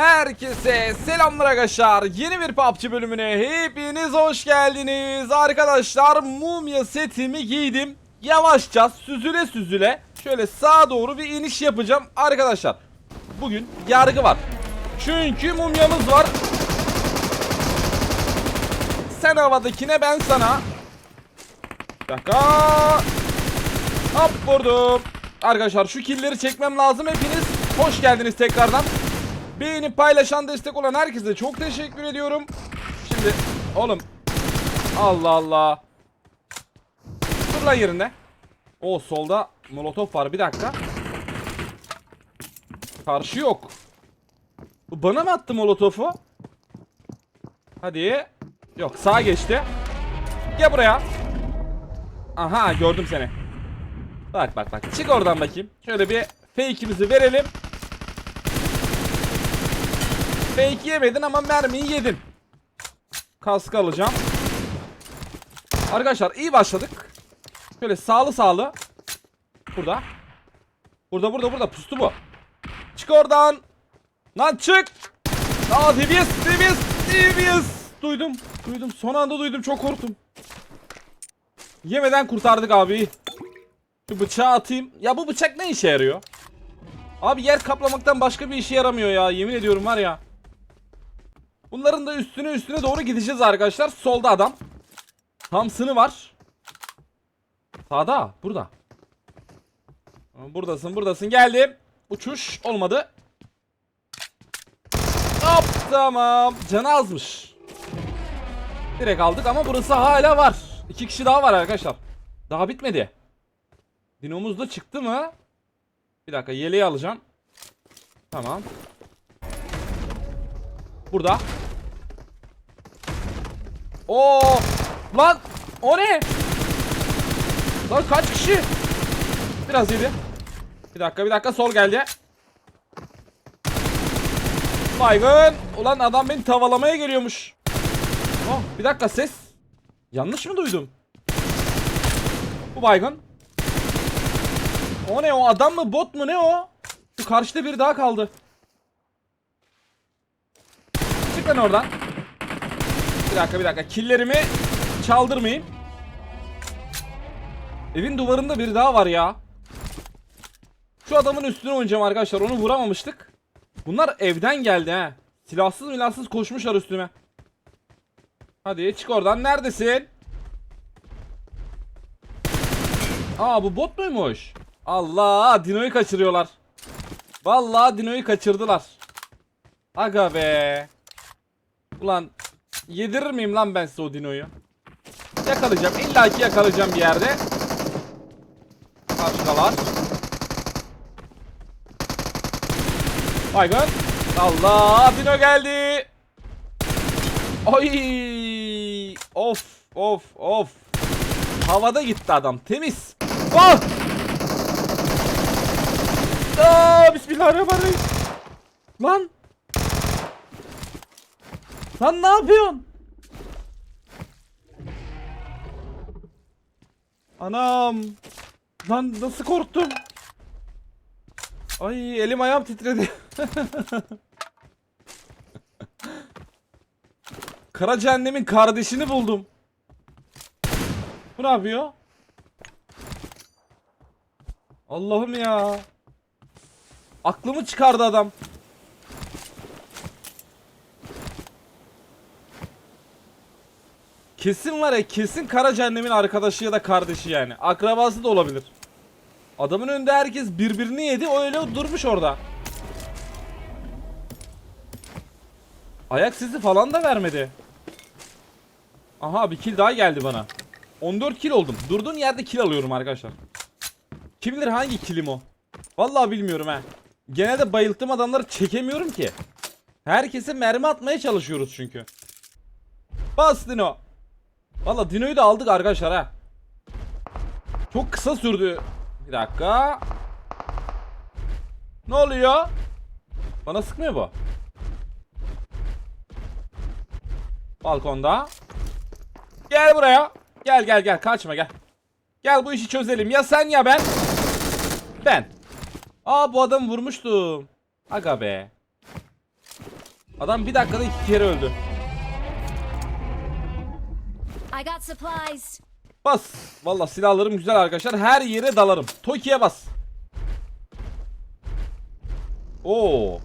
Herkese selamlar arkadaşlar. Yeni bir PUBG bölümüne hepiniz hoş geldiniz. Arkadaşlar mumya setimi giydim. Yavaşça süzüle süzüle şöyle sağa doğru bir iniş yapacağım. Arkadaşlar bugün yargı var. Çünkü mumyamız var. Sen havadakine ben sana. Bir dakika. Hop vurdum. Arkadaşlar şu killeri çekmem lazım. Hepiniz hoş geldiniz tekrardan. Beğenip paylaşan destek olan herkese çok teşekkür ediyorum. Şimdi oğlum. Allah Allah. Dur lan yerinde. O solda molotof var bir dakika. Karşı yok. Bu bana mı attı molotofu? Hadi. Yok sağa geçti. Gel buraya. Aha gördüm seni. Bak bak bak. Çık oradan bakayım. Şöyle bir fake'imizi verelim. Fake yemedin ama mermiyi yedin. Kask alacağım. Arkadaşlar iyi başladık. Şöyle sağlı sağlı. Burada. Burada burada burada pustu bu. Çık oradan. Lan çık. Aa DBS DBS DBS. Duydum. Duydum. Son anda duydum. Çok korktum. Yemeden kurtardık abi. Şu bıçağı atayım. Ya bu bıçak ne işe yarıyor? Abi yer kaplamaktan başka bir işe yaramıyor ya. Yemin ediyorum var ya. Bunların da üstüne üstüne doğru gideceğiz arkadaşlar. Solda adam. Thompson'ı var. Sağda. Burada. Buradasın buradasın. Geldim. Uçuş olmadı. Hop tamam. Canı azmış. Direkt aldık ama burası hala var. İki kişi daha var arkadaşlar. Daha bitmedi. Dinomuz da çıktı mı? Bir dakika yeleği alacağım. Tamam. Burada. Oo! Lan o ne? Lan kaç kişi? Biraz yedi. Bir dakika bir dakika sol geldi. Baygın. Ulan adam beni tavalamaya geliyormuş. Oh, bir dakika ses. Yanlış mı duydum? Bu baygın. O ne o adam mı bot mu ne o? Şu karşıda biri daha kaldı. Çık lan oradan. Bir dakika bir dakika. Killerimi çaldırmayayım. Evin duvarında biri daha var ya. Şu adamın üstüne oynayacağım arkadaşlar. Onu vuramamıştık. Bunlar evden geldi ha. Silahsız milahsız koşmuşlar üstüme. Hadi çık oradan. Neredesin? Aa bu bot muymuş? Allah Dino'yu kaçırıyorlar. Vallahi Dino'yu kaçırdılar. Aga be. Ulan yedirir miyim lan ben size o Dino'yu? Yakalayacağım. İlla ki yakalayacağım bir yerde. Başkalar. Baygın. Allah Dino geldi. Ay! Of of of. Havada gitti adam. Temiz. Oh! Aa, bismillahirrahmanirrahim. Lan. Lan ne yapıyorsun? Anam. Lan nasıl korktum? Ay elim ayağım titredi. Kara cehennemin kardeşini buldum. Bu ne yapıyor? Allah'ım ya. Aklımı çıkardı adam. Kesin var ya kesin Kara Cehennem'in arkadaşı ya da kardeşi yani. Akrabası da olabilir. Adamın önünde herkes birbirini yedi o öyle durmuş orada. Ayak sesi falan da vermedi. Aha bir kill daha geldi bana. 14 kill oldum. Durduğum yerde kill alıyorum arkadaşlar. Kim bilir hangi killim o? Vallahi bilmiyorum ha. Genelde bayılttığım adamları çekemiyorum ki. Herkese mermi atmaya çalışıyoruz çünkü. Bas Dino. Valla Dino'yu da aldık arkadaşlar ha. Çok kısa sürdü. Bir dakika. Ne oluyor? Bana sıkmıyor bu. Balkonda. Gel buraya. Gel gel gel kaçma gel. Gel bu işi çözelim. Ya sen ya ben. Ben. Aa bu adamı vurmuştum. Aga be. Adam bir dakikada iki kere öldü. I got supplies. Bas. Valla silahlarım güzel arkadaşlar. Her yere dalarım. Toki'ye bas. Oo.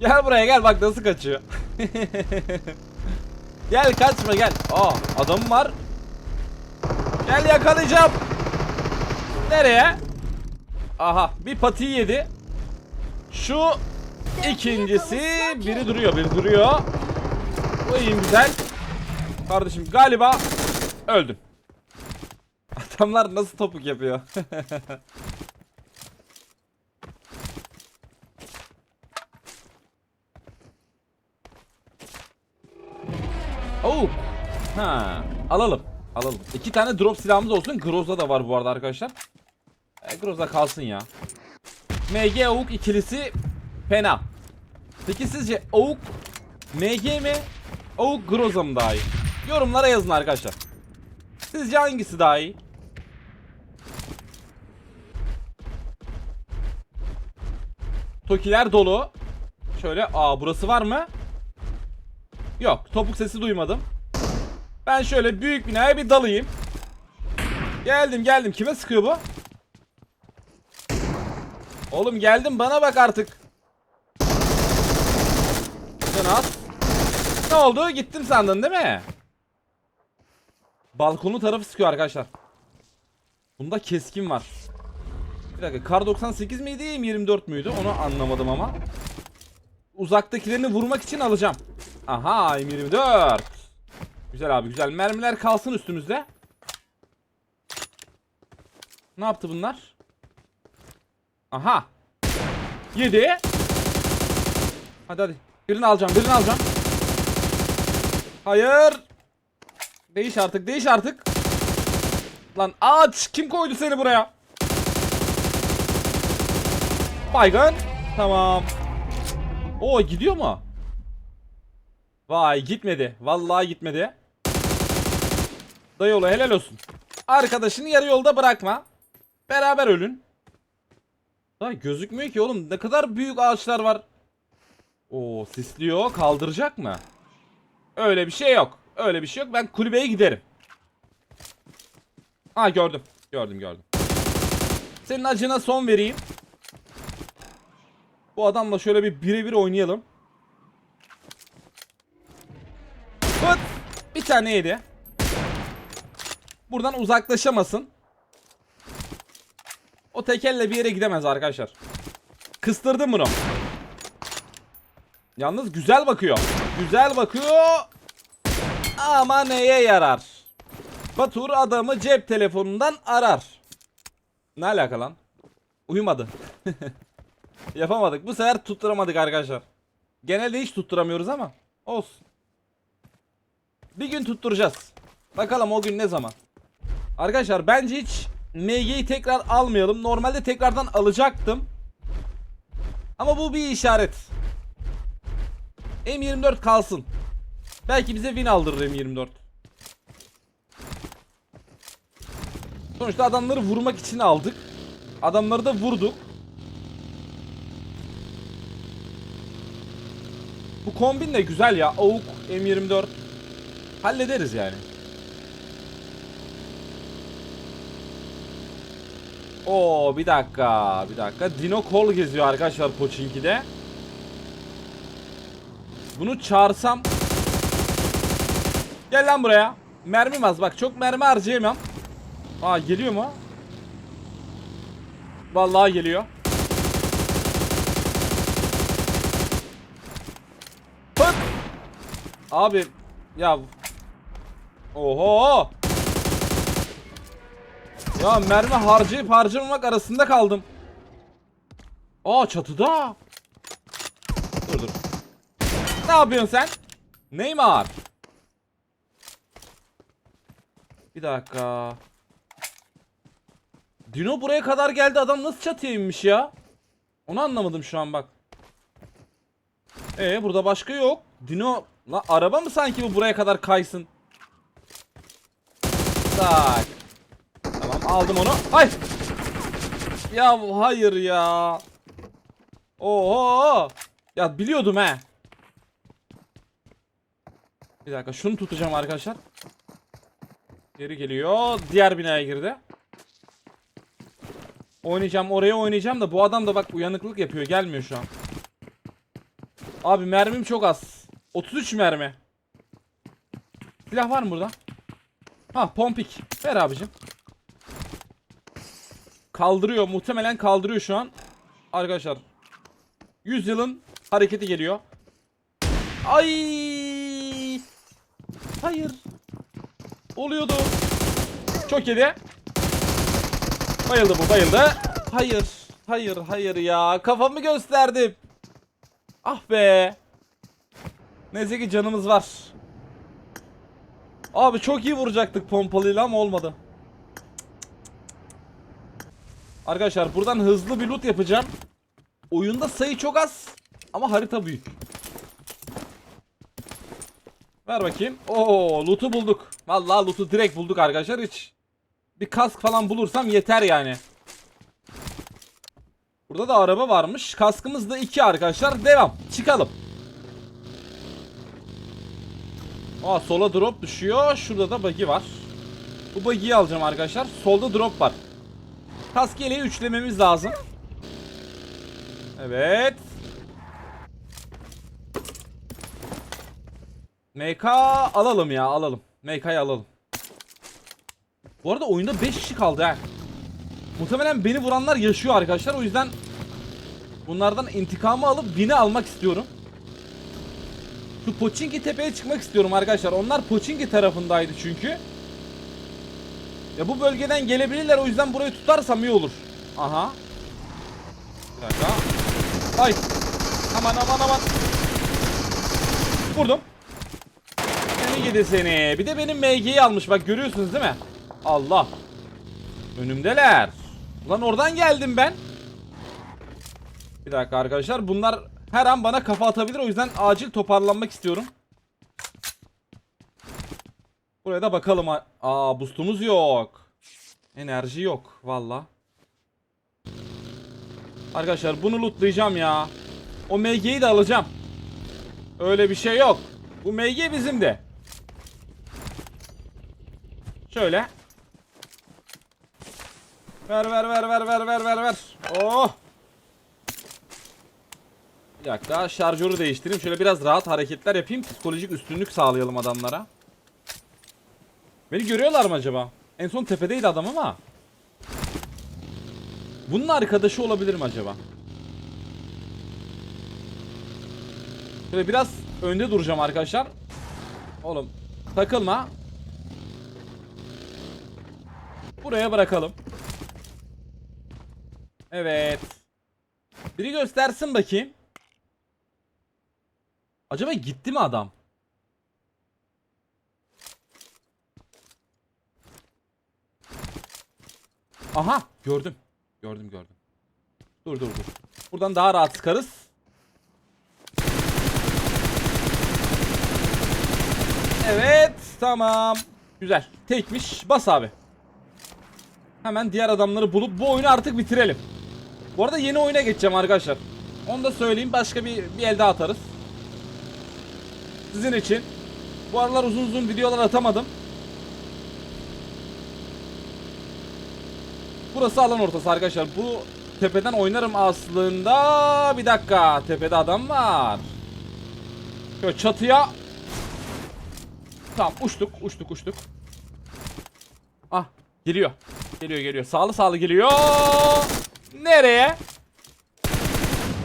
Gel buraya gel bak nasıl kaçıyor. gel kaçma gel. Aa adamım var. Gel yakalayacağım. Nereye? Aha bir patiyi yedi. Şu ikincisi biri duruyor biri duruyor. Bu iyi güzel. Kardeşim galiba öldüm. Adamlar nasıl topuk yapıyor? Oh. Ha, alalım. Alalım. İki tane drop silahımız olsun. Groza da var bu arada arkadaşlar. E, Groza kalsın ya. MG Avuk ikilisi fena. Peki sizce Avuk MG mi? Avuk Groza mı daha iyi? Yorumlara yazın arkadaşlar. Sizce hangisi daha iyi? Tokiler dolu. Şöyle aa burası var mı? Yok topuk sesi duymadım. Ben şöyle büyük binaya bir dalayım. Geldim geldim. Kime sıkıyor bu? Oğlum geldim bana bak artık. Sen az. Ne oldu? Gittim sandın değil mi? Balkonu tarafı sıkıyor arkadaşlar. Bunda keskin var. Bir dakika kar 98 miydi M24 müydü onu anlamadım ama. Uzaktakilerini vurmak için alacağım. Aha M24. Güzel abi güzel. Mermiler kalsın üstümüzde. Ne yaptı bunlar? Aha. Yedi. Hadi hadi. Birini alacağım birini alacağım. Hayır. Değiş artık değiş artık. Lan aç kim koydu seni buraya? Baygın. Tamam. Oo gidiyor mu? Vay gitmedi. Vallahi gitmedi. Dayıoğlu helal olsun. Arkadaşını yarı yolda bırakma. Beraber ölün. Daha gözükmüyor ki oğlum. Ne kadar büyük ağaçlar var. Oo sisliyor. Kaldıracak mı? Öyle bir şey yok. Öyle bir şey yok. Ben kulübeye giderim. Ha gördüm. Gördüm gördüm. Senin acına son vereyim. Bu adamla şöyle bir birebir oynayalım. Hıt! Bir tane yedi. Buradan uzaklaşamasın. O tekelle bir yere gidemez arkadaşlar. Kıstırdım bunu. Yalnız güzel bakıyor. Güzel bakıyor. Ama neye yarar? Batur adamı cep telefonundan arar. Ne alaka lan? Uyumadı. Yapamadık. Bu sefer tutturamadık arkadaşlar. Genelde hiç tutturamıyoruz ama olsun. Bir gün tutturacağız. Bakalım o gün ne zaman. Arkadaşlar bence hiç MG'yi tekrar almayalım. Normalde tekrardan alacaktım. Ama bu bir işaret. M24 kalsın. Belki bize win aldırır M24. Sonuçta adamları vurmak için aldık. Adamları da vurduk. Bu kombin de güzel ya. AUK M24. Hallederiz yani. Oo bir dakika, bir dakika. Dino kol geziyor arkadaşlar Pochinki'de. Bunu çağırsam Gel lan buraya. Mermim az bak çok mermi harcayamam. Aa geliyor mu? Vallahi geliyor. Pıt! Abi ya Oho! Ya mermi harcayıp harcamamak arasında kaldım. Aa çatıda. Dur dur. Ne yapıyorsun sen? Neymar. Bir dakika. Dino buraya kadar geldi adam nasıl çatıya inmiş ya? Onu anlamadım şu an bak. Ee burada başka yok. Dino la araba mı sanki bu buraya kadar kaysın? Tak. Tamam aldım onu. Ay. Ya hayır ya. Oho. Ya biliyordum he. Bir dakika şunu tutacağım arkadaşlar. Geri geliyor. Diğer binaya girdi. Oynayacağım oraya oynayacağım da bu adam da bak uyanıklık yapıyor. Gelmiyor şu an. Abi mermim çok az. 33 mermi. Silah var mı burada? Ha pompik. Ver abicim. Kaldırıyor. Muhtemelen kaldırıyor şu an. Arkadaşlar. 100 yılın hareketi geliyor. Ay! Hayır. Oluyordu. Çok yedi. Bayıldı bu bayıldı. Hayır. Hayır hayır ya. Kafamı gösterdim. Ah be. Neyse ki canımız var. Abi çok iyi vuracaktık pompalıyla ama olmadı. Arkadaşlar buradan hızlı bir loot yapacağım. Oyunda sayı çok az ama harita büyük. Ver bakayım. Oo, loot'u bulduk. Vallahi loot'u direkt bulduk arkadaşlar hiç. Bir kask falan bulursam yeter yani. Burada da araba varmış. Kaskımız da 2 arkadaşlar. Devam. Çıkalım. Aa sola drop düşüyor. Şurada da buggy var. Bu buggy'yi alacağım arkadaşlar. Solda drop var. Kask yeleği üçlememiz lazım. Evet. MK alalım ya alalım. MK'yı alalım. Bu arada oyunda 5 kişi kaldı ha. Muhtemelen beni vuranlar yaşıyor arkadaşlar. O yüzden bunlardan intikamı alıp bini almak istiyorum. Şu Poçinki tepeye çıkmak istiyorum arkadaşlar. Onlar Poçinki tarafındaydı çünkü. Ya bu bölgeden gelebilirler o yüzden burayı tutarsam iyi olur. Aha. Bir dakika. Ay. Aman aman aman. Vurdum. Gidi seni. Bir de benim MG'yi almış bak görüyorsunuz değil mi? Allah. Önümdeler. Ulan oradan geldim ben. Bir dakika arkadaşlar bunlar her an bana kafa atabilir o yüzden acil toparlanmak istiyorum. Buraya da bakalım. Aa boostumuz yok. Enerji yok valla. Arkadaşlar bunu lootlayacağım ya. O MG'yi de alacağım. Öyle bir şey yok. Bu MG bizim de. Şöyle. Ver ver ver ver ver ver ver ver. Oh. Bir dakika şarjörü değiştireyim. Şöyle biraz rahat hareketler yapayım. Psikolojik üstünlük sağlayalım adamlara. Beni görüyorlar mı acaba? En son tepedeydi adam ama. Bunun arkadaşı olabilir mi acaba? Şöyle biraz önde duracağım arkadaşlar. Oğlum takılma. Buraya bırakalım. Evet. Biri göstersin bakayım. Acaba gitti mi adam? Aha gördüm. Gördüm gördüm. Dur dur dur. Buradan daha rahat sıkarız. Evet tamam. Güzel. Tekmiş. Bas abi. Hemen diğer adamları bulup bu oyunu artık bitirelim. Bu arada yeni oyuna geçeceğim arkadaşlar. Onu da söyleyeyim. Başka bir, bir el daha atarız. Sizin için. Bu aralar uzun uzun videolar atamadım. Burası alan ortası arkadaşlar. Bu tepeden oynarım aslında. Bir dakika. Tepede adam var. Şöyle çatıya. Tamam uçtuk. Uçtuk uçtuk. Ah geliyor. Geliyor geliyor. Sağlı sağlı geliyor. Nereye?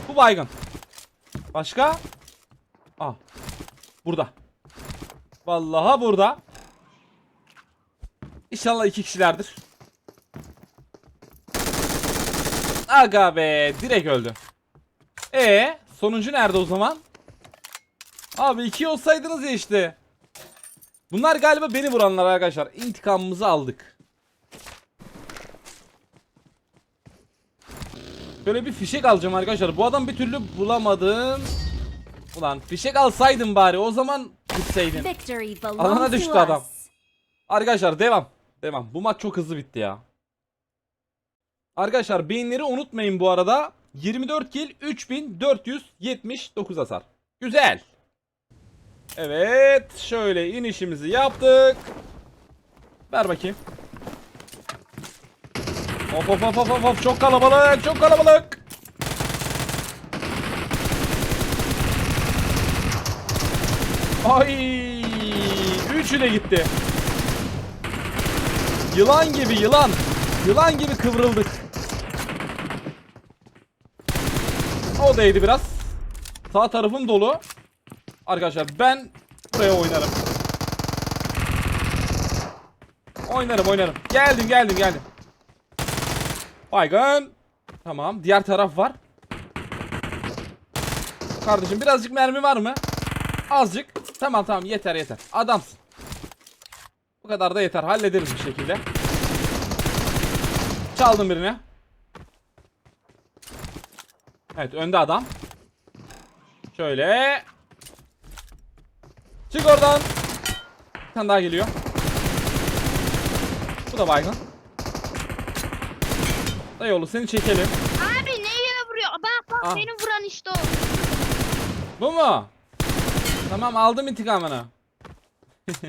Bu baygın. Başka? Ah. Burada. Vallahi burada. İnşallah iki kişilerdir. Aga be direkt öldü. E sonuncu nerede o zaman? Abi iki olsaydınız ya işte. Bunlar galiba beni vuranlar arkadaşlar. İntikamımızı aldık. Böyle bir fişek alacağım arkadaşlar. Bu adam bir türlü bulamadım. Ulan fişek alsaydım bari o zaman gitseydin. Victory Alana düştü adam. Arkadaşlar devam. Devam. Bu maç çok hızlı bitti ya. Arkadaşlar beğenileri unutmayın bu arada. 24 kill 3479 hasar. Güzel. Evet. Şöyle inişimizi yaptık. Ver bakayım. Hop hop hop hop hop. Çok kalabalık. Çok kalabalık. Ay! Üçü de gitti. Yılan gibi yılan. Yılan gibi kıvrıldık. O değdi biraz. Sağ tarafım dolu. Arkadaşlar ben buraya oynarım. Oynarım oynarım. Geldim geldim geldim. Baygın. Tamam. Diğer taraf var. Kardeşim birazcık mermi var mı? Azıcık. Tamam tamam yeter yeter. Adamsın. Bu kadar da yeter. Hallederiz bir şekilde. Çaldım birini. Evet önde adam. Şöyle. Çık oradan. Bir tane daha geliyor. Bu da baygın. Dayıoğlu seni çekelim. Abi neye vuruyor? Bak bak Ah. beni vuran işte o. Bu mu? Tamam aldım intikamını.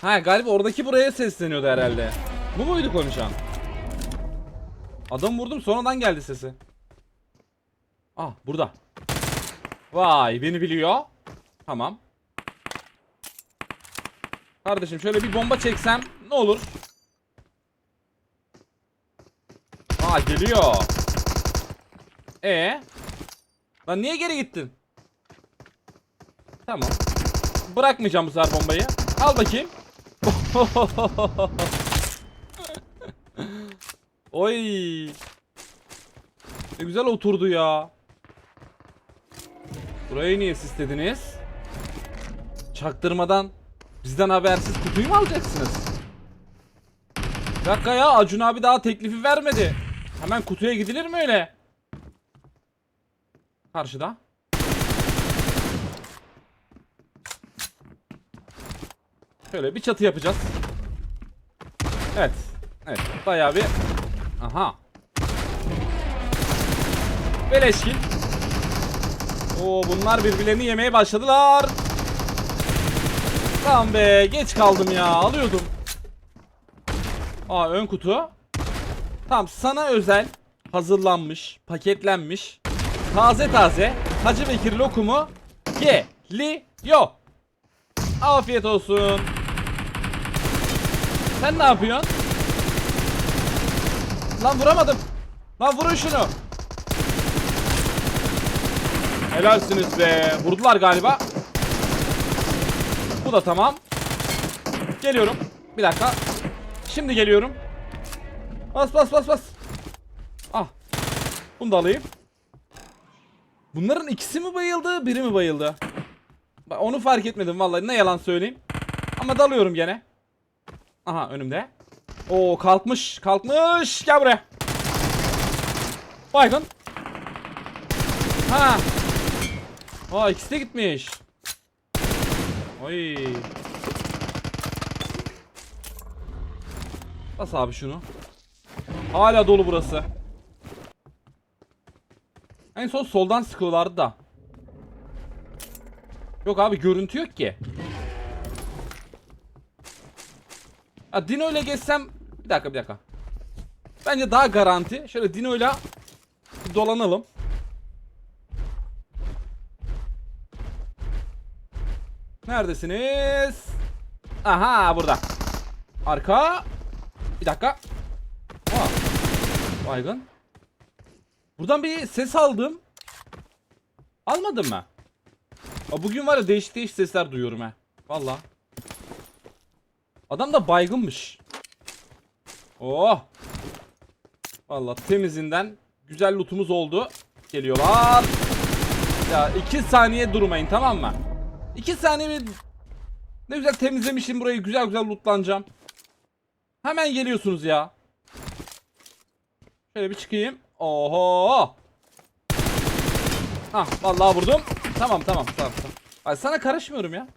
ha galiba oradaki buraya sesleniyordu herhalde. Bu muydu konuşan? Adam vurdum sonradan geldi sesi. Ah burada. Vay beni biliyor. Tamam. Kardeşim şöyle bir bomba çeksem ne olur? Geliyor. E Lan niye geri gittin? Tamam. Bırakmayacağım bu sefer bombayı. Al bakayım. Oy. Ne güzel oturdu ya. Burayı niye istediniz? Çaktırmadan bizden habersiz kutuyu mu alacaksınız? Bir dakika ya Acun abi daha teklifi vermedi. Hemen kutuya gidilir mi öyle? Karşıda. Şöyle bir çatı yapacağız. Evet. Evet. Bayağı bir. Aha. Beleşkin. Oo bunlar birbirlerini yemeye başladılar. Tamam be geç kaldım ya alıyordum. Aa ön kutu. Tamam sana özel hazırlanmış, paketlenmiş taze taze Hacı Bekir lokumu geliyor. Afiyet olsun. Sen ne yapıyorsun? Lan vuramadım. Lan vurun şunu. Helalsiniz be. Vurdular galiba. Bu da tamam. Geliyorum. Bir dakika. Şimdi geliyorum. Bas bas bas bas. Ah. Bunu da alayım. Bunların ikisi mi bayıldı, biri mi bayıldı? Bak onu fark etmedim vallahi ne yalan söyleyeyim. Ama dalıyorum gene. Aha önümde. Oo kalkmış, kalkmış. Gel buraya. Baygın. Ha. Aa ikisi de gitmiş. Oy. Bas abi şunu. Hala dolu burası. En son soldan sıkıyorlardı da. Yok abi görüntü yok ki. Ha Dino ile geçsem bir dakika bir dakika. Bence daha garanti. Şöyle Dino ile dolanalım. Neredesiniz? Aha burada. Arka. Bir dakika. Baygın. Buradan bir ses aldım. Almadın mı? Aa, bugün var ya değişik değişik sesler duyuyorum ha. Valla. Adam da baygınmış. Oh. Valla temizinden güzel lootumuz oldu. Geliyorlar. Ya iki saniye durmayın tamam mı? İki saniye bir... Ne güzel temizlemişim burayı güzel güzel lootlanacağım. Hemen geliyorsunuz ya. Şöyle bir çıkayım. Oho. Hah vallahi vurdum. Tamam tamam tamam. tamam. Ay sana karışmıyorum ya.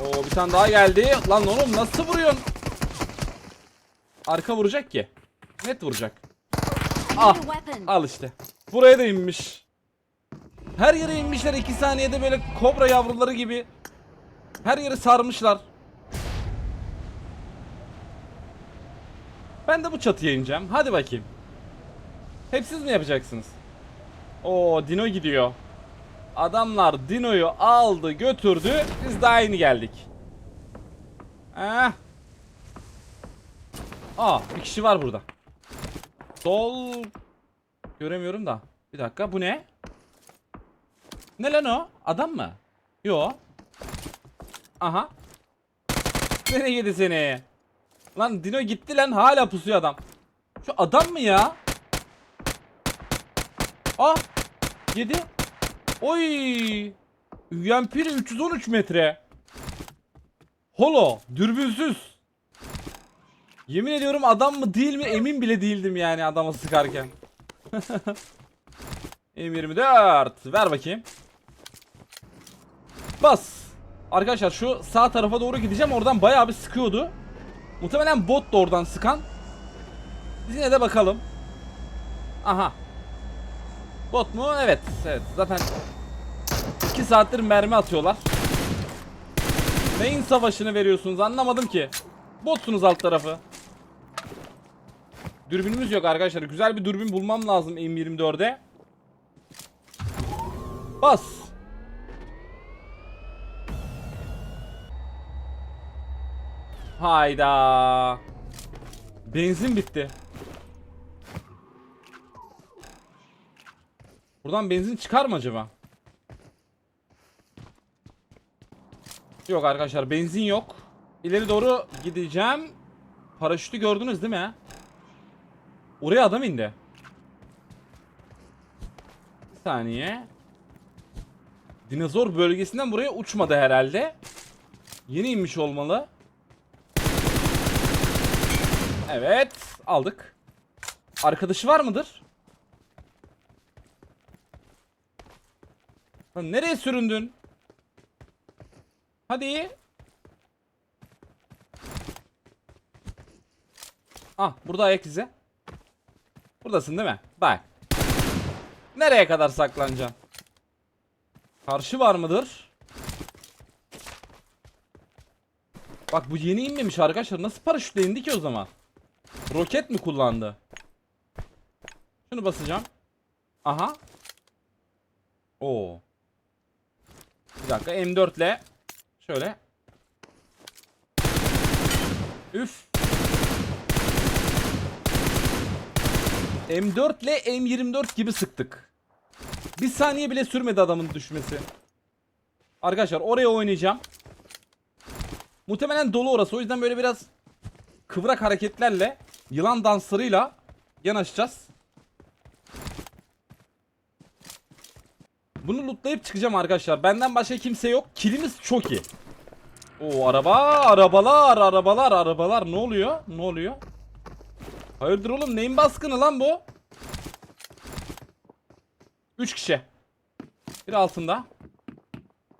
Oo bir tane daha geldi. Lan oğlum nasıl vuruyorsun? Arka vuracak ki. Net vuracak. Ah. Al işte. Buraya da inmiş. Her yere inmişler 2 saniyede böyle kobra yavruları gibi. Her yeri sarmışlar. Ben de bu çatıya ineceğim. Hadi bakayım. Hep siz mi yapacaksınız? Oo Dino gidiyor. Adamlar Dino'yu aldı götürdü. Biz daha yeni geldik. Eh. Aa bir kişi var burada. Sol. Göremiyorum da. Bir dakika bu ne? Ne lan o? Adam mı? Yo. Aha. Nereye gitti seni? Lan Dino gitti lan hala pusuyor adam. Şu adam mı ya? Ah. Yedi. Oy. UMP'li 313 metre. Holo. Dürbünsüz. Yemin ediyorum adam mı değil mi emin bile değildim yani adama sıkarken. M24 ver bakayım. Bas. Arkadaşlar şu sağ tarafa doğru gideceğim oradan bayağı bir sıkıyordu. Muhtemelen bot da oradan sıkan. Biz yine de bakalım. Aha. Bot mu? Evet. Evet. Zaten 2 saattir mermi atıyorlar. Neyin savaşını veriyorsunuz anlamadım ki. Botsunuz alt tarafı. Dürbünümüz yok arkadaşlar. Güzel bir dürbün bulmam lazım M24'e. Bas. Hayda. Benzin bitti. Buradan benzin çıkar mı acaba? Yok arkadaşlar benzin yok. İleri doğru gideceğim. Paraşütü gördünüz değil mi? Oraya adam indi. Bir saniye. Dinozor bölgesinden buraya uçmadı herhalde. Yeni inmiş olmalı. Evet, aldık. Arkadaşı var mıdır? Lan nereye süründün? Hadi. Ah, burada ayak izi. Buradasın değil mi? Bak. Nereye kadar saklanacaksın? Karşı var mıdır? Bak bu yeni inmemiş arkadaşlar. Nasıl paraşütle indi ki o zaman? Roket mi kullandı? Şunu basacağım. Aha. Oo. Bir dakika M4 ile şöyle. Üf. M4 ile M24 gibi sıktık. Bir saniye bile sürmedi adamın düşmesi. Arkadaşlar oraya oynayacağım. Muhtemelen dolu orası. O yüzden böyle biraz kıvrak hareketlerle yılan danslarıyla yanaşacağız. Bunu lootlayıp çıkacağım arkadaşlar. Benden başka kimse yok. Kilimiz çok iyi. Oo araba, arabalar, arabalar, arabalar. Ne oluyor? Ne oluyor? Hayırdır oğlum? Neyin baskını lan bu? 3 kişi. Bir altında.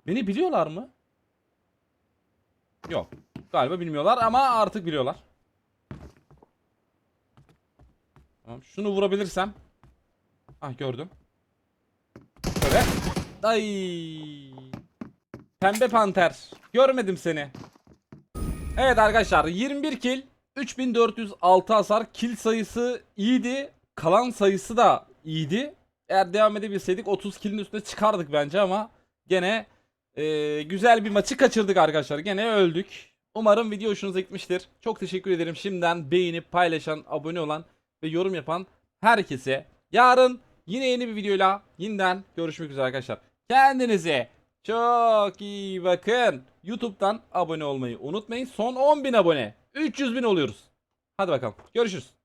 Beni biliyorlar mı? Yok. Galiba bilmiyorlar ama artık biliyorlar. Tamam, şunu vurabilirsem. Ah gördüm. Şöyle. Ay. Pembe panter. Görmedim seni. Evet arkadaşlar 21 kill 3406 hasar kill sayısı iyiydi. Kalan sayısı da iyiydi. Eğer devam edebilseydik 30 kill'in üstüne çıkardık bence ama gene e, güzel bir maçı kaçırdık arkadaşlar. Gene öldük. Umarım video hoşunuza gitmiştir. Çok teşekkür ederim şimdiden beğenip paylaşan, abone olan ve yorum yapan herkese. Yarın yine yeni bir videoyla yeniden görüşmek üzere arkadaşlar. Kendinize çok iyi bakın. YouTube'dan abone olmayı unutmayın. Son 10.000 abone. 300.000 oluyoruz. Hadi bakalım. Görüşürüz.